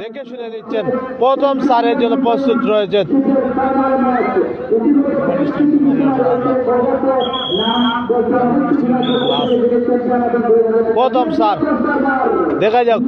দেখে শুনে নিচ্ছেন প্রথম সারের জন্য প্রস্তুত রয়েছেন প্রথম সার দেখা যাক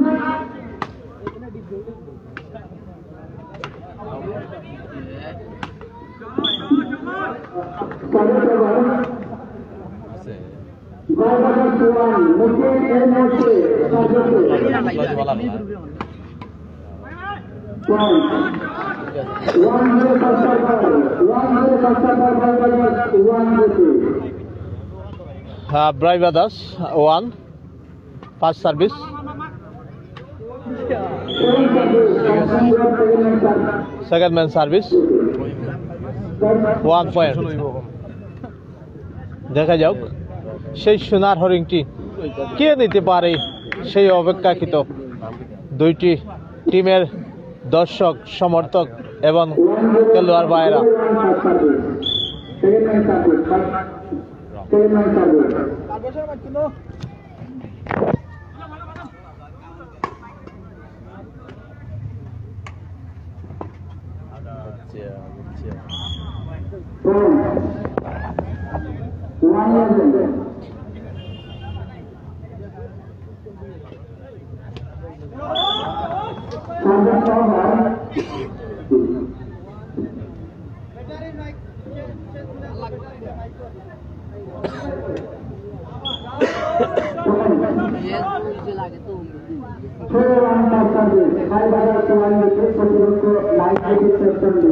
ব্রাইভা Das one first service second man service one point দেখা যাক। সেই সোনার হরিণটি কে নিতে পারে সেই অপেক্ষাকৃত? দুইটি টিমের দর্শক, সমর্থক এবং খেলোয়াড় ভাইয়েরা। శ్రీరామ్ సార్ గారు సాయిబాబా శివాన్ని ప్రతి ఒక్క నాయకుడికి చెప్పండి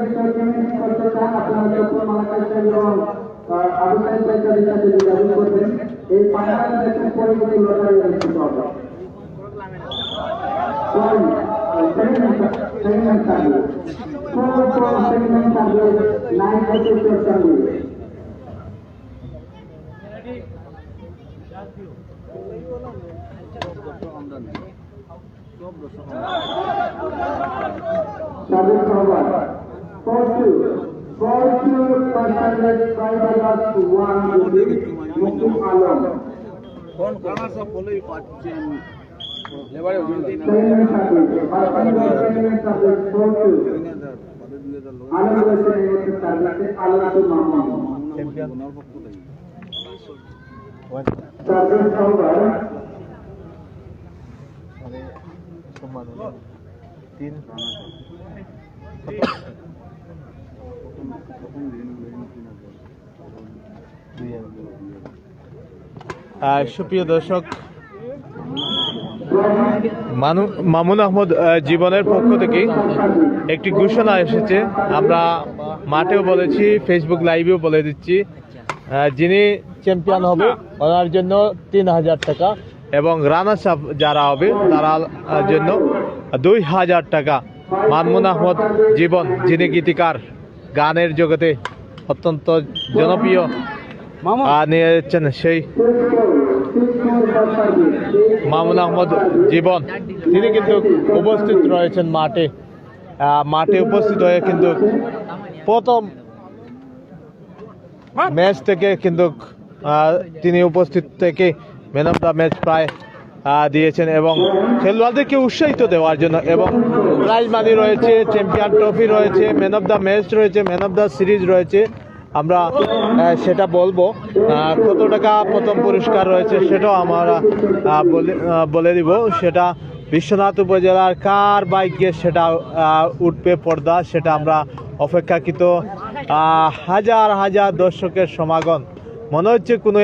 বিষয় পেমেন্ট করতে চান আপনারা যখন মালাকার সাহেব এবং আবু সাহেব সরকারের সাথে যোগাযোগ করবেন এই ফাইনাল ইলেকশন পরবর্তী লটারি অনুষ্ঠিত হবে segment service four four segment service nine eight eight four two four two percentage five হাজার ওয়ান মুকুম আলম। ফোন করার সব বলেই পাচ্ছেন? এবারে segment service segment service four two Alam রয়েছে সার্ভিসে আল্লাহ মাহমুদ সার্ভিস নম্বর আহ, সুপ্রিয় দর্শক মানু- মামুন আহমদ জীবনের পক্ষ থেকে একটি ঘোষণা এসেছে। আমরা মাঠেও বলেছি ফেসবুক লাইভেও বলে দিচ্ছি। যিনি চ্যাম্পিয়ন হবে ওনার জন্য তিন হাজার টাকা। এবং রানার্স আপ যারা হবে তারা জন্য দুই হাজার টাকা। মামুন আহমদ জীবন যিনি গীতিকার গানের জগতে অত্যন্ত জনপ্রিয় নিয়ে যাচ্ছেন সেই মামুন আহমদ জীবন। তিনি কিন্তু উপস্থিত রয়েছেন মাঠে মাঠে উপস্থিত হয়ে কিন্তু প্রথম ম্যাচ থেকে কিন্তু তিনি উপস্থিত থেকে ম্যান অফ দ্য ম্যাচ প্রায় দিয়েছেন এবং খেলোয়াড়দেরকে উৎসাহিত দেওয়ার জন্য এবং প্রাইজ মানি রয়েছে চ্যাম্পিয়ন ট্রফি রয়েছে ম্যান অফ দ্য ম্যাচ রয়েছে ম্যান অফ দ্য সিরিজ রয়েছে। আমরা সেটা বলব। কত টাকা প্রথম পুরস্কার রয়েছে সেটাও আমরা বলে দিব। সেটা বিশ্বনাথ উপজেলার কার বাইকে সেটা উঠবে পর্দা, সেটা আমরা অপেক্ষাকৃত হাজার হাজার দর্শকের সমাগম। মনে হচ্ছে কোনো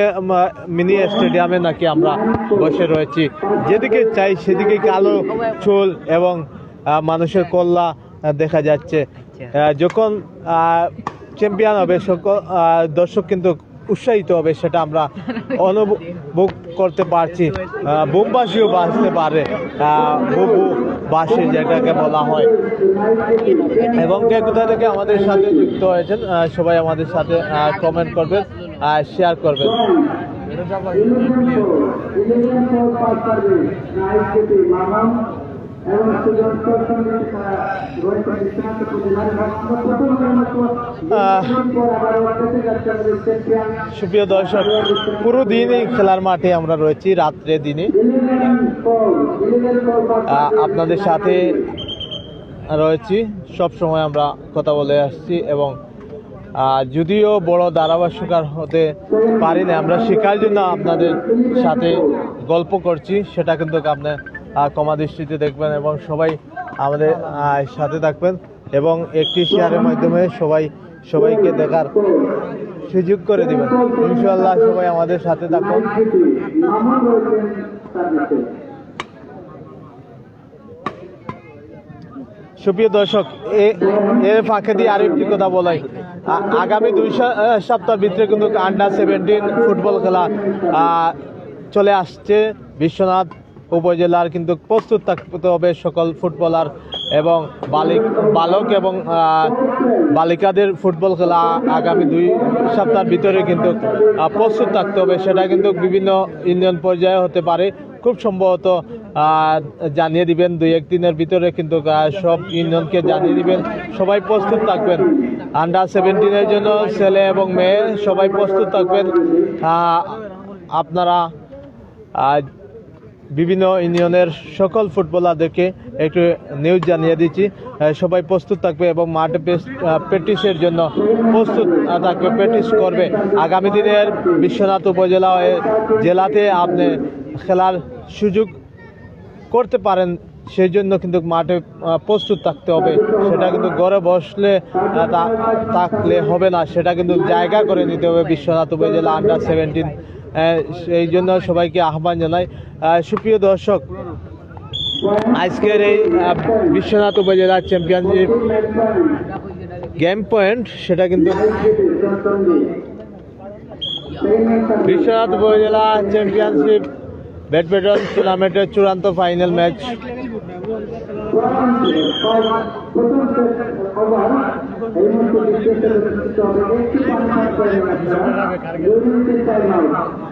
মিনি স্টেডিয়ামে নাকি আমরা বসে রয়েছি। যেদিকে চাই সেদিকে কালো চুল এবং মানুষের কল্লা দেখা যাচ্ছে। যখন চ্যাম্পিয়ন হবে, সকল দর্শক কিন্তু উৎসাহিত হবে, সেটা আমরা অনুভব করতে পারছি। বোমবাসীও বাঁচতে পারে। বুবু বাসি যেটাকে বলা হয়। এবং কে কোথা থেকে আমাদের সাথে যুক্ত হয়েছেন সবাই আমাদের সাথে কমেন্ট করবেন। আর শেয়ার করবেন। এবং সুপ্রিয় দর্শক পুরো দিনই খেলার মাঠে আমরা রয়েছি রাত্রে দিনে আপনাদের সাথে রয়েছি সব সময় আমরা কথা বলে আসছি এবং যদিও বড় ধারাভাষ্যকার হতে পারি না আমরা শেখার জন্য আপনাদের সাথে গল্প করছি, সেটা কিন্তু আপনার ক্ষমা দৃষ্টিতে দেখবেন এবং সবাই আমাদের সাথে থাকবেন এবং একটি শেয়ারের মাধ্যমে সবাই, সবাইকে দেখার সুযোগ করে দিবেন। ইনশাল্লাহ সবাই আমাদের সাথে থাকুন। সুপ্রিয় দর্শক এর ফাঁকে দিয়ে আরও একটি কথা বলাই। আগামী দুই সপ্তাহ ভিতরে কিন্তু আন্ডার সেভেন্টিন ফুটবল খেলা চলে আসছে। বিশ্বনাথ উপজেলার কিন্তু প্রস্তুত থাকতে হবে সকল ফুটবলার এবং বালিক বালক এবং বালিকাদের ফুটবল খেলা আগামী দুই সপ্তাহের ভিতরে কিন্তু প্রস্তুত থাকতে হবে। সেটা কিন্তু বিভিন্ন ইউনিয়ন পর্যায়ে হতে পারে। খুব সম্ভবত জানিয়ে দিবেন দুই এক দিনের ভিতরে কিন্তু সব ইউনিয়নকে জানিয়ে দিবেন। সবাই প্রস্তুত থাকবেন। আন্ডার সেভেন্টিনের জন্য ছেলে এবং মেয়ে সবাই প্রস্তুত থাকবেন। আপনারা বিভিন্ন ইউনিয়নের সকল ফুটবলারদেরকে একটু নিউজ জানিয়ে দিচ্ছি। সবাই প্রস্তুত থাকবে এবং মাঠে প্র্যাকটিসের জন্য প্রস্তুত থাকবে প্র্যাকটিস করবে। আগামী দিনের বিশ্বনাথ উপজেলা জেলাতে আপনি খেলার সুযোগ করতে পারেন সেই জন্য কিন্তু মাঠে প্রস্তুত থাকতে হবে। সেটা কিন্তু ঘরে বসলে থাকলে হবে না। সেটা কিন্তু জায়গা করে নিতে হবে বিশ্বনাথ উপজেলা আন্ডার সেভেন্টিন সেই জন্য সবাইকে আহ্বান জানাই। সুপ্রিয় দর্শক, আজকের এই বিশ্বনাথ উপজেলা চ্যাম্পিয়নশিপ গেম পয়েন্ট সেটা কিন্তু বিশ্বনাথ উপজেলা চ্যাম্পিয়নশিপ ব্যাডমিন্টন টুর্নামেন্টের চূড়ান্ত ফাইনাল ম্যাচ। আগে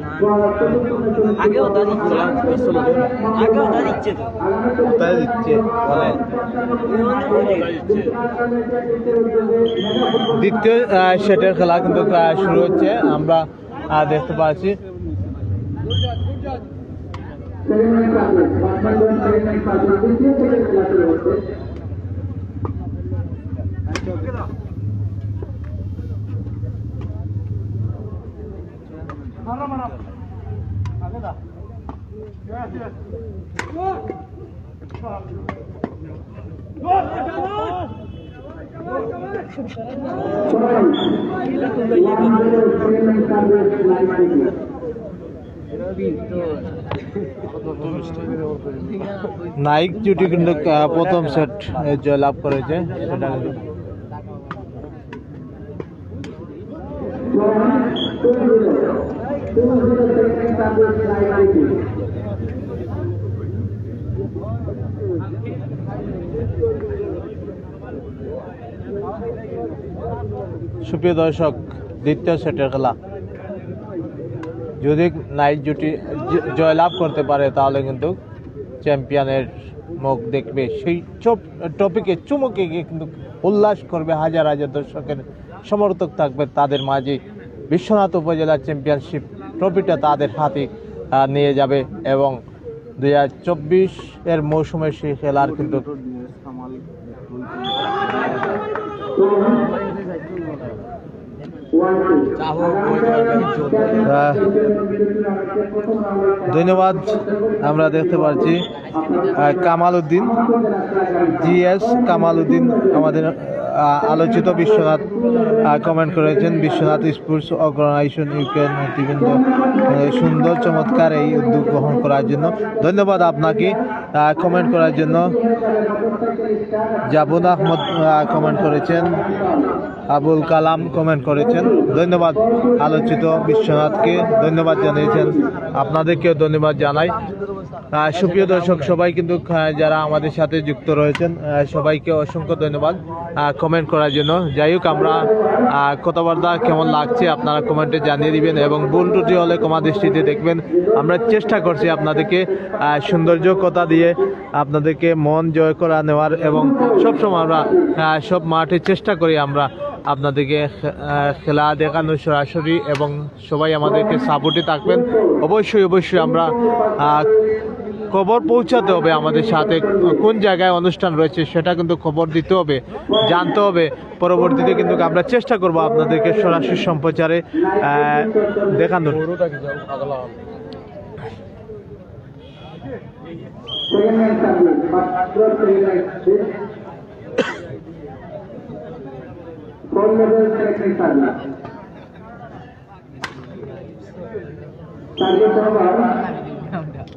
আগে ওটা দিচ্ছে তো কোথায় দিচ্ছে বলেন দ্বিতীয় আহ, সেটের খেলা কিন্তু আহ, শুরু হচ্ছে। আমরা দেখতে পাচ্ছি। নাইক জুটি কিন্তু আহ, প্রথম সেট জয়লাভ করেছে সেটা কিন্তু। সুপ্রিয় দর্শক, দ্বিতীয় সেটের খেলা। যদি নাইট জুটি জয়লাভ করতে পারে, তাহলে কিন্তু চ্যাম্পিয়নের মুখ দেখবে। সেই টপিকে চুমুকে গিয়ে কিন্তু উল্লাস করবে হাজার হাজার দর্শকের। সমর্থক থাকবে তাদের মাঝে। বিশ্বনাথ উপজেলা চ্যাম্পিয়নশিপ ট্রফিটা তাদের হাতে নিয়ে যাবে এবং দুই হাজার চব্বিশ এর মৌসুমের সেই খেলার কিন্তু ধন্যবাদ। আমরা দেখতে পাচ্ছি কামাল উদ্দিন, জিএস কামাল উদ্দিন আমাদের আলোচিত বিশ্বনাথ কমেন্ট করেছেন, বিশ্বনাথ স্পোর্টস অর্গানাইজেশন ইউকে নেতৃবৃন্দ। সুন্দর, চমৎকার এই উদ্যোগ গ্রহণ করার জন্য। ধন্যবাদ আপনাকে কমেন্ট করার জন্য। জাবুদ আহমদ কমেন্ট করেছেন। আবুল কালাম কমেন্ট করেছেন। ধন্যবাদ আলোচিত বিশ্বনাথকে। ধন্যবাদ জানিয়েছেন। আপনাদেরকেও ধন্যবাদ জানাই। সুপ্রিয় দর্শক, সবাই কিন্তু যারা আমাদের সাথে যুক্ত রয়েছেন সবাইকে অসংখ্য ধন্যবাদ কমেন্ট করার জন্য। যাই হোক, আমরা কথাবার্তা কেমন লাগছে আপনারা কমেন্টে জানিয়ে দিবেন এবং ভুল ত্রুটি হলে কমা দৃষ্টিতে দেখবেন। আমরা চেষ্টা করছি আপনাদেরকে সৌন্দর্য কথা দিয়ে আপনাদেরকে মন জয় করা নেওয়ার এবং সবসময় আমরা সব মাঠে চেষ্টা করি আমরা আপনাদেরকে খেলা দেখানো সরাসরি এবং সবাই আমাদেরকে সাপোর্টে থাকবেন। অবশ্যই অবশ্যই আমরা খবর পৌঁছাতে হবে আমাদের সাথে, কোন জায়গায় অনুষ্ঠান রয়েছে সেটা কিন্তু খবর দিতে হবে, জানতে হবে পরবর্তীতে কিন্তু আমরা চেষ্টা করব আপনাদেরকে সরাসরি সম্প্রচারে দেখানোর.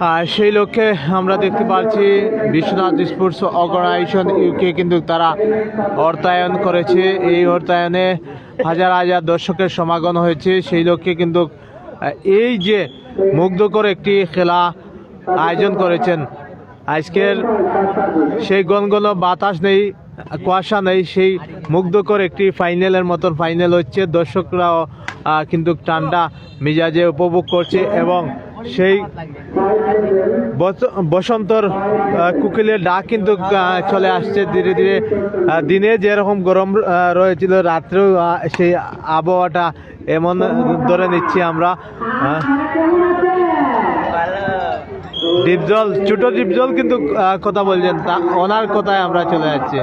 আর সেই লক্ষ্যে আমরা দেখতে পাচ্ছি বিশ্বনাথ স্পোর্টস অর্গানাইজেশন ইউকে কিন্তু তারা অর্থায়ন করেছে। এই অর্থায়নে হাজার হাজার দর্শকের সমাগম হয়েছে। সেই লক্ষ্যে কিন্তু এই যে মুগ্ধকর একটি খেলা আয়োজন করেছেন, আজকের সেই গনগন বাতাস নেই, কুয়াশা নেই, সেই মুগ্ধকর একটি ফাইনালের মতন ফাইনাল হচ্ছে। দর্শকরাও কিন্তু ঠান্ডা মিজাজে উপভোগ করছে এবং সেই বস- বসন্তর কুকিলের ডাক কিন্তু চলে আসছে ধীরে ধীরে। দিনে যেরকম গরম রয়েছিল, রাত্রেও সেই আবহাওয়াটা এমন ধরে নিচ্ছি আমরা। ডিপজল ছোট ডিপজল কিন্তু কথা বলছেন, তা ওনার কথায় আমরা চলে যাচ্ছি।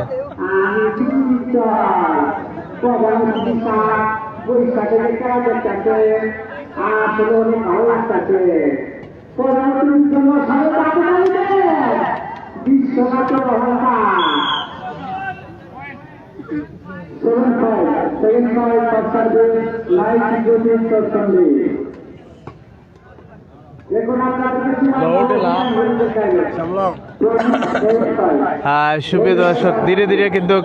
আসলে অনেক ভালো লাগতেছে প্রধান চিকিৎসক ভালো লাগতে Biswanath Mahata seven five seven five পাঁচ লাইফ জ্যোতিষ সৎসঙ্গে দেখুন আপনাদের আর সুপ্রিয় দর্শক, ধীরে ধীরে কিন্তু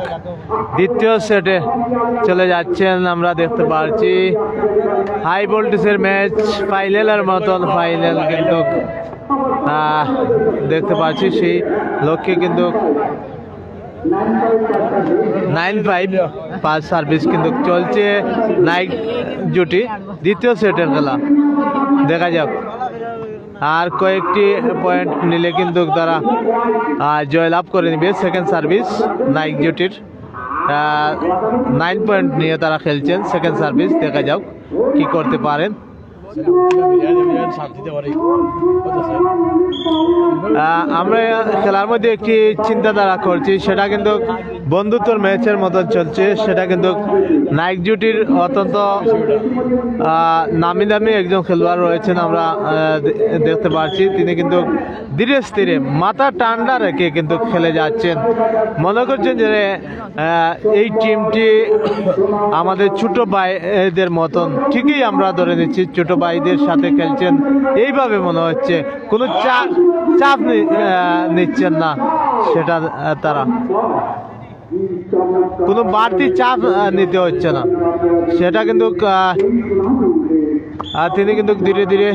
দ্বিতীয় সেটে চলে যাচ্ছেন, আমরা দেখতে পাচ্ছি হাই ভোল্টেজের ম্যাচ, ফাইনালের মতন ফাইনাল কিন্তু দেখতে পাচ্ছি, সেই লক্ষ্যে কিন্তু নাইন ফাইভ পাঁচ সার্ভিস কিন্তু চলছে, নাইট জুটি দ্বিতীয় সেটের খেলা। দেখা যাক। আর কয়েকটি পয়েন্ট নিলে কিন্তু তারা জয়লাভ করে নেবে সেকেন্ড সার্ভিস নাইক জুটির নাইন পয়েন্ট নিয়ে তারা খেলছেন সেকেন্ড সার্ভিস দেখা যাক কি করতে পারেন। আমরা খেলার মধ্যে একটি চিন্তাধারা করছি, সেটা কিন্তু বন্ধুত্বর ম্যাচের মতন চলছে। সেটা কিন্তু নাইক জুটির অত্যন্ত নামি দামি একজন খেলোয়াড় রয়েছেন আমরা দেখতে পাচ্ছি তিনি কিন্তু ধীরে স্থিরে মাথা ঠান্ডা রেখে কিন্তু খেলে যাচ্ছেন। মনে করছেন যে এই টিমটি আমাদের ছোট ভাইদের মতন। ঠিকই আমরা ধরে নিচ্ছি, ছোট ভাইদের সাথে খেলছেন। এইভাবে মনে হচ্ছে, কোনো চাপ চাপ নিচ্ছেন না, সেটা তারা। কোনো বাড়তি চাপ নিতে হচ্ছে না। সেটা কিন্তু তিনি কিন্তু ধীরে ধীরে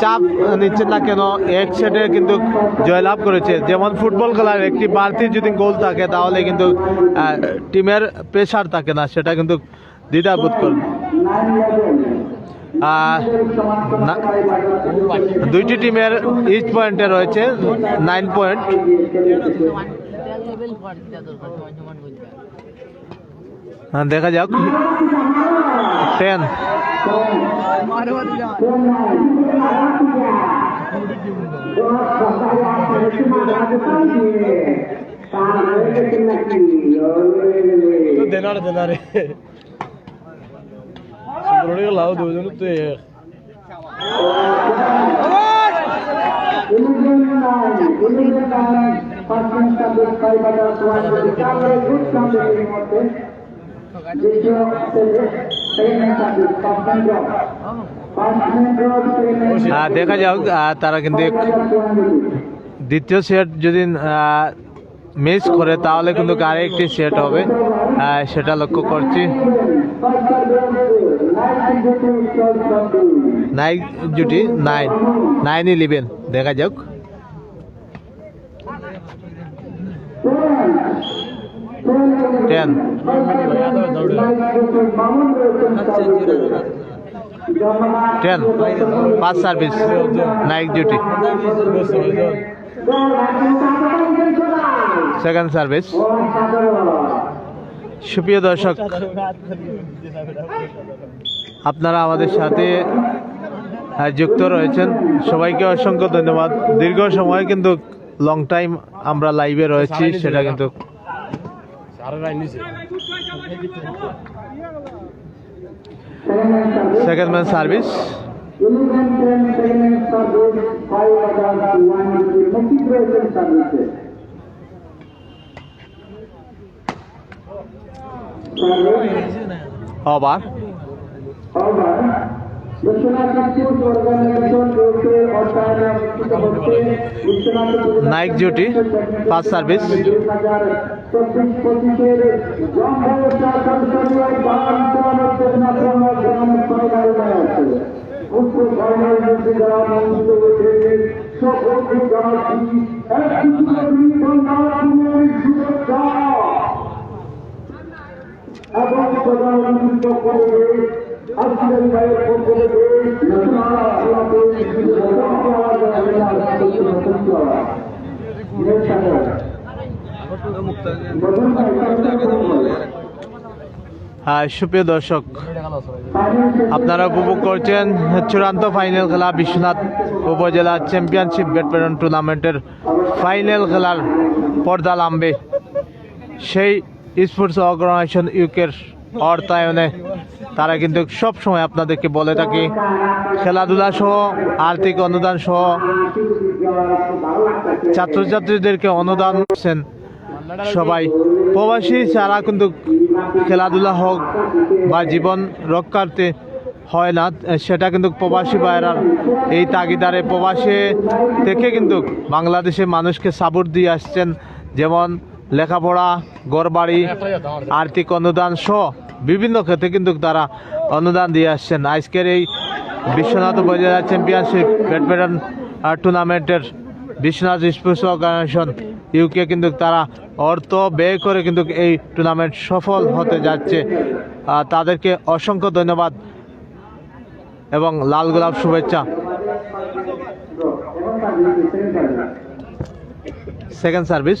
চাপ নিচ্ছেন না কেন এক সেটে কিন্তু জয়লাভ করেছে। যেমন ফুটবল খেলার একটি বাড়তি যদি গোল থাকে তাহলে কিন্তু টিমের প্রেশার থাকে না সেটা কিন্তু দ্বিধাবোধ করে আহ, না- দুইটি টিমের ইচ পয়েন্টে রয়েছে নাইন পয়েন্ট হ্যাঁ, দেখা যাক। টেন। দেনারে দেনারে। সুন্দরী লাও দুজন তো আহ, দেখা যাক তারা কিন্তু দ্বিতীয় সেট যদি মিস করে তাহলে কিন্তু আরেকটি সেট হবে। সেটা লক্ষ্য করছি। নাইন জুটি নাইন নাইন ইলেভেন দেখা যাক। টেন টেন পাঁচ সার্ভিস নাইক জুটি সেকেন্ড সার্ভিস সুপ্রিয় দর্শক, আপনারা আমাদের সাথে যুক্ত রয়েছেন। সবাইকে অসংখ্য ধন্যবাদ। দীর্ঘ সময় কিন্তু লং টাইম আমরা লাইভে রয়েছি, সেটা কিন্তু সারা রাই নিছে second man service over Naik জুটি ফার্স্ট সার্ভিস। এবং প্রধানমন্ত্রী থেকে সুপ্রিয় দর্শক, আপনারা উপভোগ করছেন চূড়ান্ত ফাইনাল খেলা বিশ্বনাথ উপজেলা চ্যাম্পিয়নশিপ ব্যাডমিন্টন টুর্নামেন্টের ফাইনাল খেলার পর্দা নামবে সেই স্পোর্টস অর্গানাইজেশন ইউকের অর্থায়নে তারা কিন্তু সব সময় আপনাদেরকে বলে থাকি, খেলাধুলা সহ, আর্থিক অনুদান সহ, ছাত্রছাত্রীদেরকে অনুদান দিচ্ছেন সবাই। প্রবাসী ছাড়া কিন্তু খেলাধুলা হোক বা জীবন রক্ষার্থে হয় না, সেটা কিন্তু প্রবাসী ভাইরার এই তাগিদারে প্রবাসী থেকে কিন্তু বাংলাদেশে মানুষকে সাপোর্ট দিয়ে আসছেন। যেমন লেখাপড়া গড়বাড়ি আর্থিক অনুদান সহ বিভিন্ন ক্ষেত্রে কিন্তু তারা অনুদান দিয়ে আসছেন। আজকের এই বিশ্বনাথ উপজেলা চ্যাম্পিয়নশিপ ব্যাডমিন্টন টুর্নামেন্টের বিশ্বনাথ স্পোর্টস অর্গানাইজেশন ইউকে কিন্তু তারা অর্থ ব্যয় করে কিন্তু এই টুর্নামেন্ট সফল হতে যাচ্ছে। তাদেরকে অসংখ্য ধন্যবাদ এবং লাল গোলাপ শুভেচ্ছা। সেকেন্ড সার্ভিস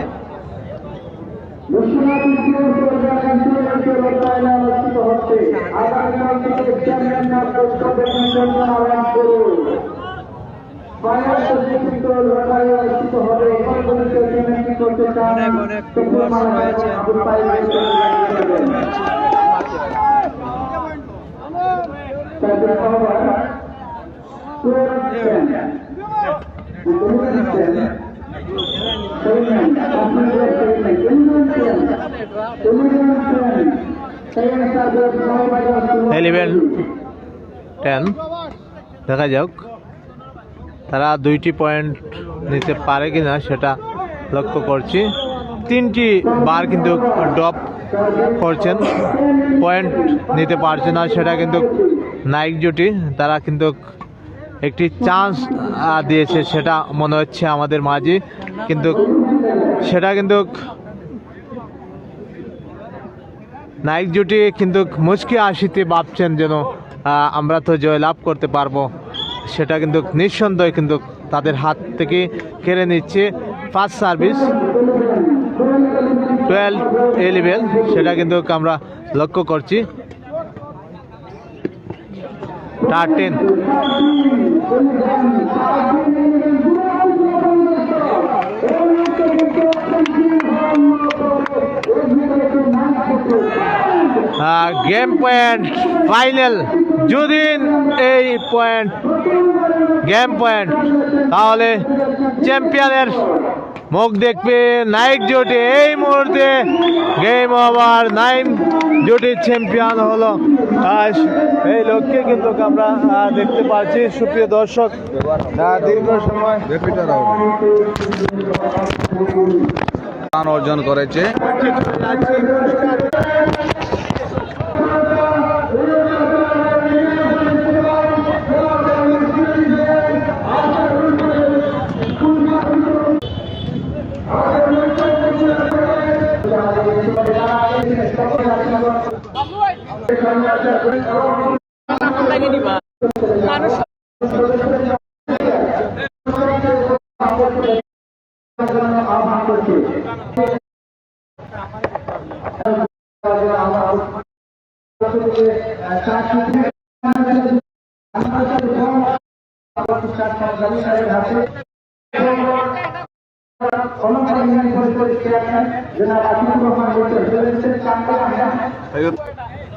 বিশ্বনাথ অনুষ্ঠিত হচ্ছে আগামীকাল থেকে ম্যাচ প্রস্তাবের জন্য আহ্বান করুন ফাইনাল পর্যন্ত লড়াই অনুষ্ঠিত হবে করতে চান চতুর্থ মালায় আবুল over, ইলেভেন টেন দেখা যাক। তারা দুইটি পয়েন্ট নিতে পারে কিনা সেটা লক্ষ্য করছি। তিনটি বার কিন্তু ড্রপ করছেন। পয়েন্ট নিতে পারছে না সেটা কিন্তু নাইক জুটি। তারা কিন্তু একটি চান্স দিয়েছে, সেটা মনে হচ্ছে আমাদের মাঝে। কিন্তু সেটা কিন্তু নাইক জুটি কিন্তু মুচকি আসিতে ভাবছেন যেন আমরা তো জয়লাভ করতে পারব। সেটা কিন্তু নিঃসন্দেহে কিন্তু তাদের হাত থেকে কেড়ে নিচ্ছে first service twelve a level সেটা কিন্তু আমরা লক্ষ্য করছি। থার্টিন গেম পয়েন্ট ফাইনাল যদি এই পয়েন্ট গেম পয়েন্ট তাহলে চ্যাম্পিয়নের মুখ দেখবে নাইক জুটি এই মুহূর্তে গেম ওভার নাইন জুটির চ্যাম্পিয়ন হলো এই লোককে কিন্তু আমরা দেখতে পাচ্ছি। সুপ্রিয় দর্শক দীর্ঘ সময় অর্জন করেছে। মানুষ আহ্বান করছি অনুপ্রাণী পরিষদের চেয়ারম্যান জেলা আকিবুর রহমান বলছেন চারটা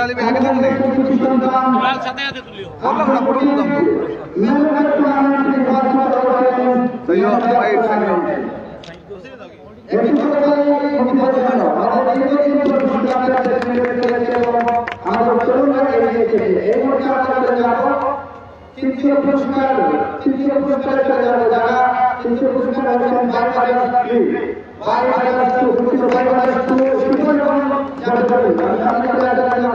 নিবি আগে দাম নেই বললাম না ফটো তুলতাম তো সৈয়দ ভাই সৈয়দ তৃতীয় পুরস্কার তৃতীয় পুরস্কারে যারা তৃতীয় পুরস্কার হচ্ছেন বারো হাজার দুই বারো হাজার টু তৃতীয় বারো হাজার টু সুন্দর এবং যাদবপুর আমি সামনে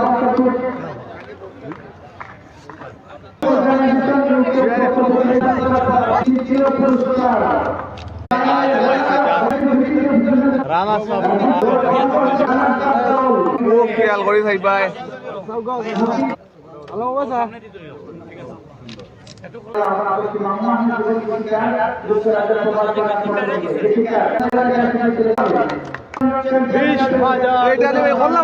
রানা খেয়াল না এটা না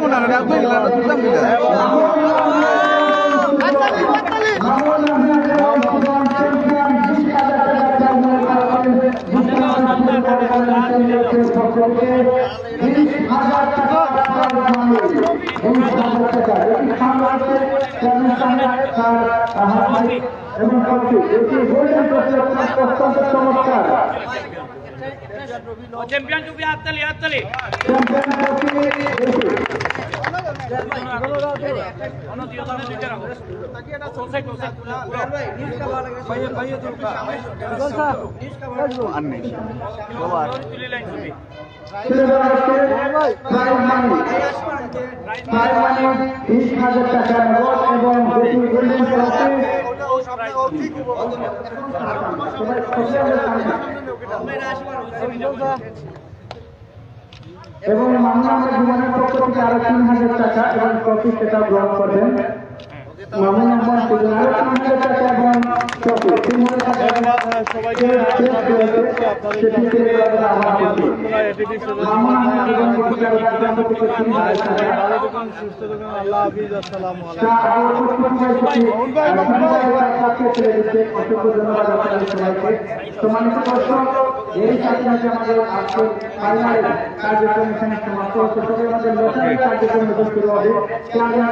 এবং অত্যন্ত চমৎকার চ্যাম্পিয়ন টুপি হাততালি হাততালি। চ্যাম্পিয়ন বিশ হাজার টাকা নগদ এবং ট্রফি এবং মামলা জীবনের পক্ষ থেকে আরও তিন হাজার টাকা এবং ট্রফি সেটা গ্রহণ করবেন মামুন আহমদ দুজন আরও তিন হাজার টাকা এবং ট্রফি তিন হাজার টাকা ধন্যবাদ সবাইকে শেষ হয়েছে সেটি পেয়ে যাবেন আমার প্রতি এটিভি মামুন আহমদ জীবন পরিচালক বিজ্ঞান থেকে তিন হাজার টাকা ভালো থাকুন সুস্থ থাকুন আল্লাহ হাফিজ আসসালামু আলাইকুম তা আরও উপস্থিত হয়েছে অসংখ্য ধন্যবাদ আপনাদের সবাইকে সম্মানিত দর্শক এই সাথে আমাদের আজকে ফাইনাল কার্যক্রম এখানে সমাপ্ত হচ্ছে। তবে আমাদের লটারি কার্যক্রম শুরু হবে। আমি